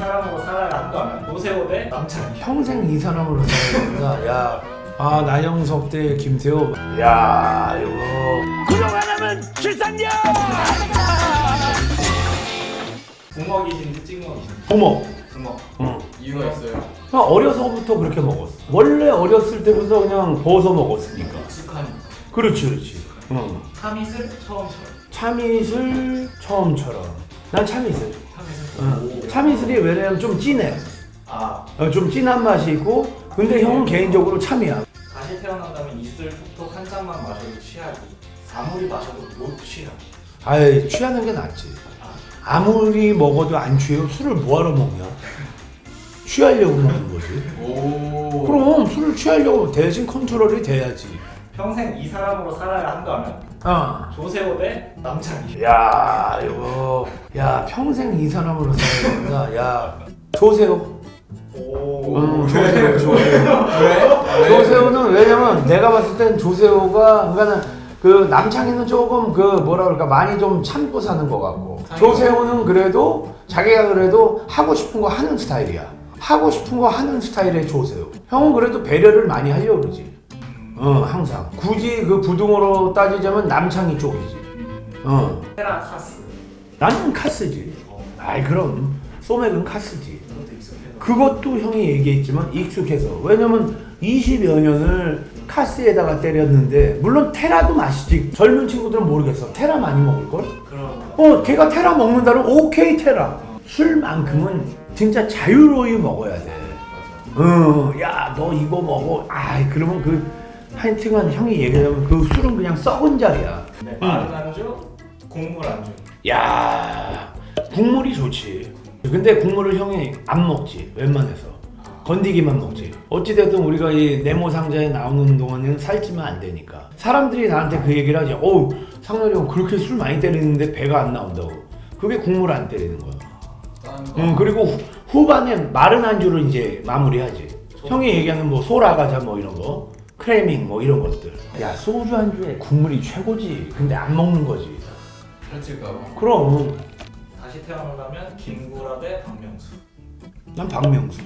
사람으로 살아야 한다면 노세호 대 남창희 평생 이 사람으로 살아야 된다. 야, 아 나영석 대 김태호. 야, 이거. 부먹이신지 찍먹이신지 부모. 부먹 응. 이유가 있어요. 그냥 어려서부터 그렇게 먹었어. 원래 어렸을 때부터 그냥 버서 먹었으니까. 익숙하니까. 그렇지, 그렇지. 응. 참이슬 처음처럼 참이슬 처음처럼. 난 참이슬. 참이슬 응. 참이슬이 왜냐면 좀 진해. 아 어, 좀 진한 맛이 있고. 근데 형은 개인적으로 참이야. 다시 태어난다면 이슬 톡톡 한 잔만 마셔도 취하기 아무리 마셔도 못 취하기 아이 취하는 게 낫지. 아무리 먹어도 안 취해요. 술을 뭐하러 먹냐? 취하려고 먹는 거지. 오. 그럼 술을 취하려고 대신 컨트롤이 돼야지. 평생 이 사람으로 살아야 한다면 아. 조세호 대 남창희 야 이거 야 평생 이 사람으로 살아야 된다. 야 조세호. 오 음, 조세호. 조세호. 왜? 조세호는 왜냐면 내가 봤을 땐 조세호가 그러니까는 그 남창희는 조금 그 뭐라 그럴까 많이 좀 참고 사는 것 같고 조세호는 그래도 자기가 그래도 하고 싶은 거 하는 스타일이야. 하고 싶은 거 하는 스타일의 조세호. 형은 그래도 배려를 많이 하려고 그러지. 어 항상. 굳이 그 부동으로 따지자면 남창희 쪽이지. 어. 테라 카스. 나는 카스지. 어, 아이 그럼. 소맥은 카스지. 그것도 익숙해서. 그것도 형이 얘기했지만 익숙해서. 왜냐면 20여 년을 카스에다가 때렸는데 물론 테라도 맛있지. 젊은 친구들은 모르겠어. 테라 많이 먹을걸? 그럼. 어 걔가 테라 먹는다면 오케이 테라. 술만큼은 진짜 자유로이 먹어야 돼. 어, 야, 너 이거 먹어. 아, 그러면 그, 하여튼간 형이 얘기하면 그 술은 그냥 썩은 자리야. 네, 마른 안주 국물 안주 야, 국물이 좋지. 근데 국물을 형이 안 먹지, 웬만해서. 건디기만 먹지. 어찌됐든 우리가 이 네모 상자에 나오는 동안에는 살찌면 안 되니까. 사람들이 나한테 그 얘기를 하지. 어우, 상렬이 형 그렇게 술 많이 때리는데 배가 안 나온다고. 그게 국물 안 때리는 거야. 음, 그리고 후, 후반에 마른 안주를 이제 마무리하지. 형이 얘기하는 뭐 소라가자 뭐 이런 거, 크래밍 뭐 이런 것들. 야 소주 안주에 국물이 최고지. 근데 안 먹는 거지. 살찔까봐. 그럼 다시 태어난다면 김구라 대 박명수 난 박명수.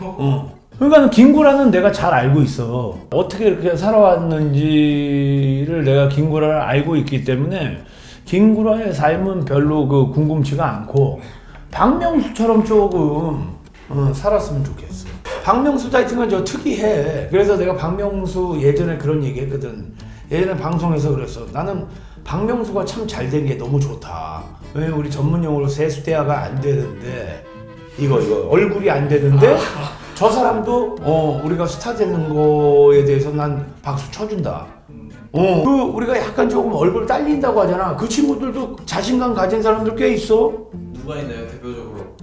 어. 그러니까 김구라는 내가 잘 알고 있어. 어떻게 이렇게 살아왔는지를 내가 김구라를 알고 있기 때문에 김구라의 삶은 별로 그 궁금치가 않고 박명수처럼 조금 어, 살았으면 좋겠어. 박명수 하여튼간 저 특이해. 그래서 내가 박명수 예전에 그런 얘기 했거든. 예전에 방송에서 그랬어. 나는 박명수가 참 잘 된 게 너무 좋다. 왜 우리 전문 용어로 세수대화가 안 되는데 이거 이거 얼굴이 안 되는데 저 사람도 어 우리가 스타 되는 거에 대해서 난 박수 쳐준다. 음, 어, 그 우리가 약간 조금 얼굴 딸린다고 하잖아. 그 친구들도 자신감 가진 사람들 꽤 있어. 누가 있나요 대표적으로?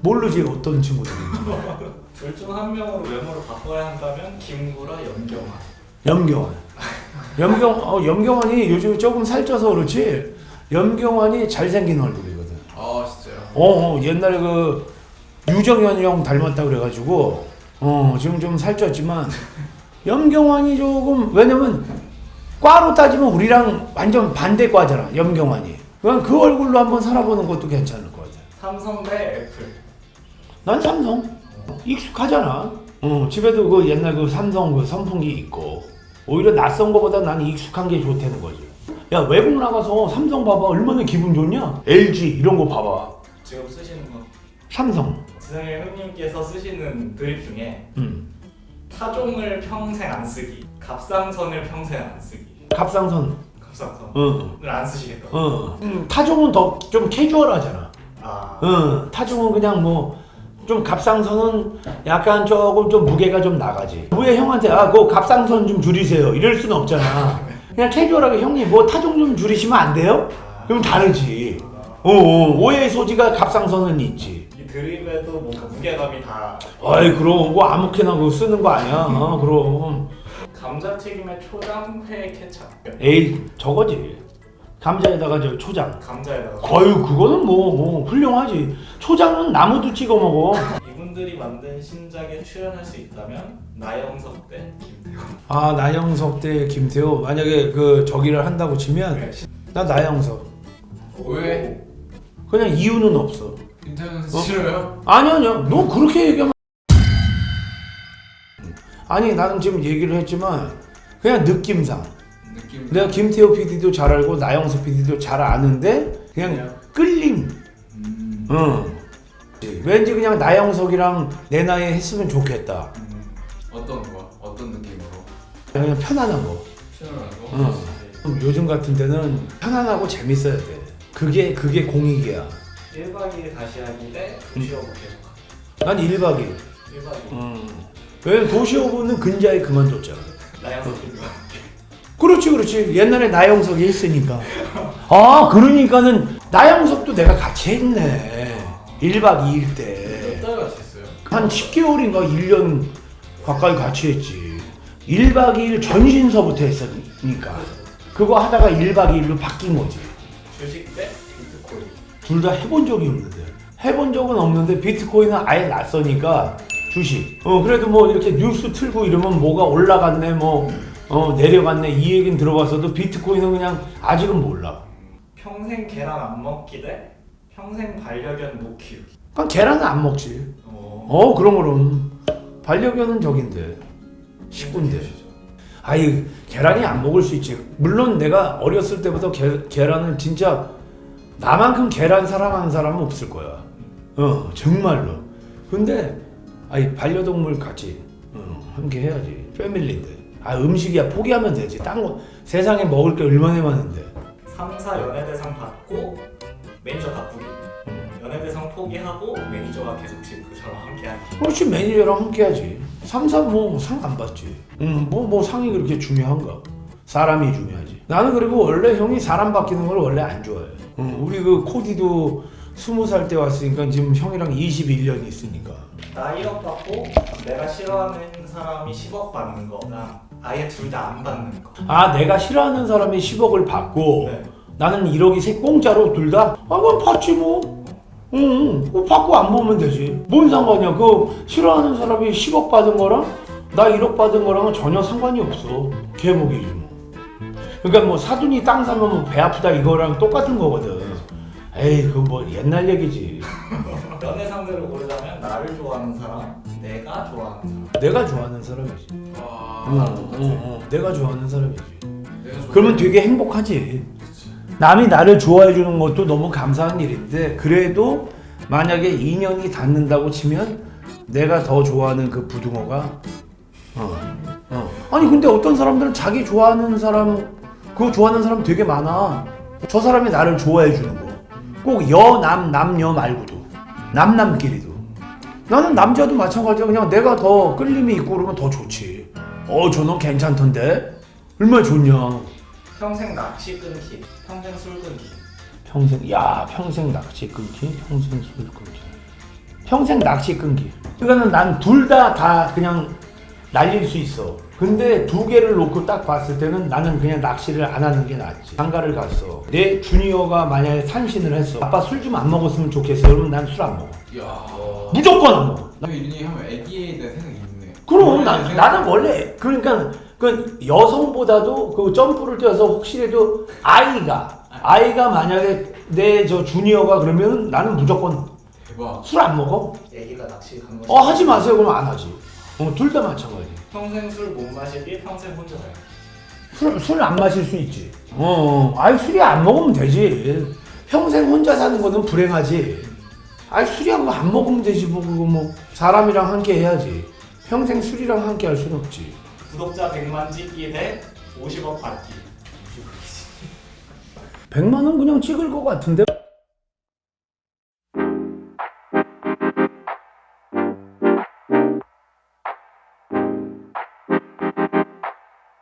모르지 어떤 친구들이. 둘 중 한 명으로 외모를 바꿔야 한다면 김구라 염경환 염경환. 염경 어, 염경환이 요즘 조금 살쪄서 그렇지. 염경환이 잘생긴 얼굴이거든. 아 진짜요? 어, 어 옛날에 그 유정현 형 닮았다 그래가지고 어 지금 좀 살쪘지만 염경환이 조금 왜냐면 과로 따지면 우리랑 완전 반대 과잖아 염경환이. 그냥 그 얼굴로 한번 살아보는 것도 괜찮을 것 같아. 삼성 대 애플 난 삼성 익숙하잖아. 어, 집에도 그 옛날 그 삼성 그 선풍기 있고 오히려 낯선 거보다 나는 익숙한 게 좋다는 거지. 야 외국 나가서 삼성 봐봐 얼마나 기분 좋냐? LG 이런 거 봐봐. 지금 쓰시는 거 삼성. 지성의 형님께서 쓰시는 드립 중에 음. 타종을 평생 안 쓰기 갑상선을 평생 안 쓰기 갑상선. 갑상선을 어. 안 쓰시겠다 어. 음, 타종은 더 좀 캐주얼하잖아. 아 어. 타종은 그냥 뭐. 좀 갑상선은 약간 조금 좀 무게가 좀 나가지. 왜 형한테 아, 그 갑상선 좀 줄이세요. 이럴 수는 없잖아. 그냥 캐주얼하게 형님 뭐 타종 좀 줄이시면 안 돼요? 그럼 다르지. 어, 어, 오해의 소지가 갑상선은 있지. 이 드립에도 뭔가 무게감이 다 아이 그럼 뭐 아무렇게나 그거 쓰는 거 아니야. 어, 그럼 감자튀김에 초장 회 케찹 에이 저거지. 감자에다가 저 초장. 감자에다가 거의 그거는 뭐, 뭐 훌륭하지. 초장은 나무도 찍어 먹어. 이분들이 만든 신작에 출연할 수 있다면 나영석 대 김태호 아 나영석 대 김태호 만약에 그 저기를 한다고 치면 나 나영석. 왜? 그냥 이유는 없어. 인터넷 어? 싫어요? 아니 아니야 너 그렇게 얘기하면 아니 나는 지금 얘기를 했지만 그냥 느낌상 느낌. 내가 김태호 PD도 잘 알고 나영석 PD도 잘 아는데 그냥 끌림 음. 응 왠지 그냥 나영석이랑 내 나이에 했으면 좋겠다 음. 어떤 거? 어떤 느낌으로? 그냥 편안한 거 거? 응. 요즘 같은 때는 편안하고 재밌어야 돼 그게 그게 공익이야 1박 2일 다시 하기 대 도시어부 계속 난 1박 2일 1박 2일 음. 왜 도시오브는 근자에 그만뒀잖아 나영석 PD와 그렇지 그렇지. 옛날에 나영석이 했으니까. 아 그러니까는 나영석도 내가 같이 했네. 1박 2일 때. 몇달 같이 했어요? 한 10개월인가 1년 가까이 같이 했지. 1박 2일 전신서부터 했으니까. 그거 하다가 1박 2일로 바뀐 거지. 주식 대 비트코인. 둘 다 해본 적이 없는데. 해본 적은 없는데 비트코인은 아예 낯서니까 주식. 어 그래도 뭐 이렇게 뉴스 틀고 이러면 뭐가 올라갔네 뭐 어, 내려갔네. 이 얘기는 들어봤어도 비트코인은 그냥 아직은 몰라. 평생 계란 안 먹기 대 평생 반려견 못 키우기. 그냥 계란은 안 먹지. 어. 어 그럼 그럼 반려견은 저긴데. 식구인데. 아이 계란이 안 먹을 수 있지. 물론 내가 어렸을 때부터 계, 계란을 진짜 나만큼 계란 사랑하는 사람은 없을 거야. 어 정말로. 근데 아이 반려동물 같이 어, 함께 해야지. 패밀리인데 아 음식이야. 포기하면 되지. 딴거 세상에 먹을 게 얼마나 많은데. 3사 연예대상 받고 매니저 바꾸기 음. 연예대상 포기하고 매니저가 계속 지금처럼 함께하기. 그렇지 매니저랑 함께 하지. 상사 뭐 상 안 받지. 응뭐뭐 뭐 상이 그렇게 중요한가? 사람이 중요하지. 나는 그리고 원래 형이 사람 바뀌는 걸 원래 안 좋아해. 응, 우리 그 코디도 스무 살 때 왔으니까 지금 형이랑 21년 있으니까 나 1억 받고 내가 싫어하는 사람이 10억 받는 거랑 아예 둘 다 안 받는 거. 아 내가 싫어하는 사람이 10억을 받고 네. 나는 1억이 세 공짜로 둘 다? 아 그럼 받지 뭐. 응, 응. 받고 안 보면 되지. 뭔 상관이야? 그 싫어하는 사람이 10억 받은 거랑 나 1억 받은 거랑은 전혀 상관이 없어. 개목이지 뭐 그러니까 뭐 사돈이 땅 사면 뭐 배 아프다 이거랑 똑같은 거거든 에이 그거 뭐 옛날 얘기지 연애 상대를 고르자면 나를 좋아하는 사람 내가 좋아하는 사람 내가 좋아하는 사람이지 와. 응, 나랑 똑같아. 응, 응. 내가 좋아하는 사람이지 내가 그러면 되게 행복하지. 남이 나를 좋아해 주는 것도 너무 감사한 일인데 그래도 만약에 인연이 닿는다고 치면 내가 더 좋아하는 그 부등어가 어, 어. 아니 근데 어떤 사람들은 자기 좋아하는 사람 그거 좋아하는 사람 되게 많아. 저 사람이 나를 좋아해 주는 거. 꼭 여남 남녀 말고도 남남끼리도. 나는 남자도 마찬가지야. 그냥 내가 더 끌림이 있고 그러면 더 좋지. 어 저놈 괜찮던데 얼마나 좋냐. 평생 낚시 끊기 평생 술 끊기 평생 야 평생 낚시 끊기 평생 술 끊기 평생 낚시 끊기 이거는 난 둘 다 다 그냥 날릴 수 있어. 근데 두 개를 놓고 딱 봤을 때는 나는 그냥 낚시를 안 하는 게 낫지. 장가를 갔어. 내 주니어가 만약에 산신을 했어. 아빠 술 좀 안 먹었으면 좋겠어. 그러면 난술 안 먹어. 이야. 무조건 안 먹어. 너 이런이 하면 애기에 대한 생각이 있네. 그럼 나, 나는 원래 그러니까 그 여성보다도 그 점프를 뛰어서 혹시라도 아이가 아이가 만약에 내 저 주니어가 그러면 나는 무조건 대박. 술 안 먹어? 애기가 낚시 간 거지. 어 하지 마세요. 그러면 안 하지 어, 둘 다 마찬가지. 평생 술 못 마시기 평생 혼자 살기 술 술 안 마실 수 있지. 어 아이 술이 안 먹으면 되지. 평생 혼자 사는 거는 불행하지. 아이 술이한 거안 먹으면 되지 뭐 그거 뭐 사람이랑 함께 해야지. 평생 술이랑 함께 할 수는 없지. 구독자 100만 찍기 대 50억 받기. 100만 원 그냥 찍을 것 같은데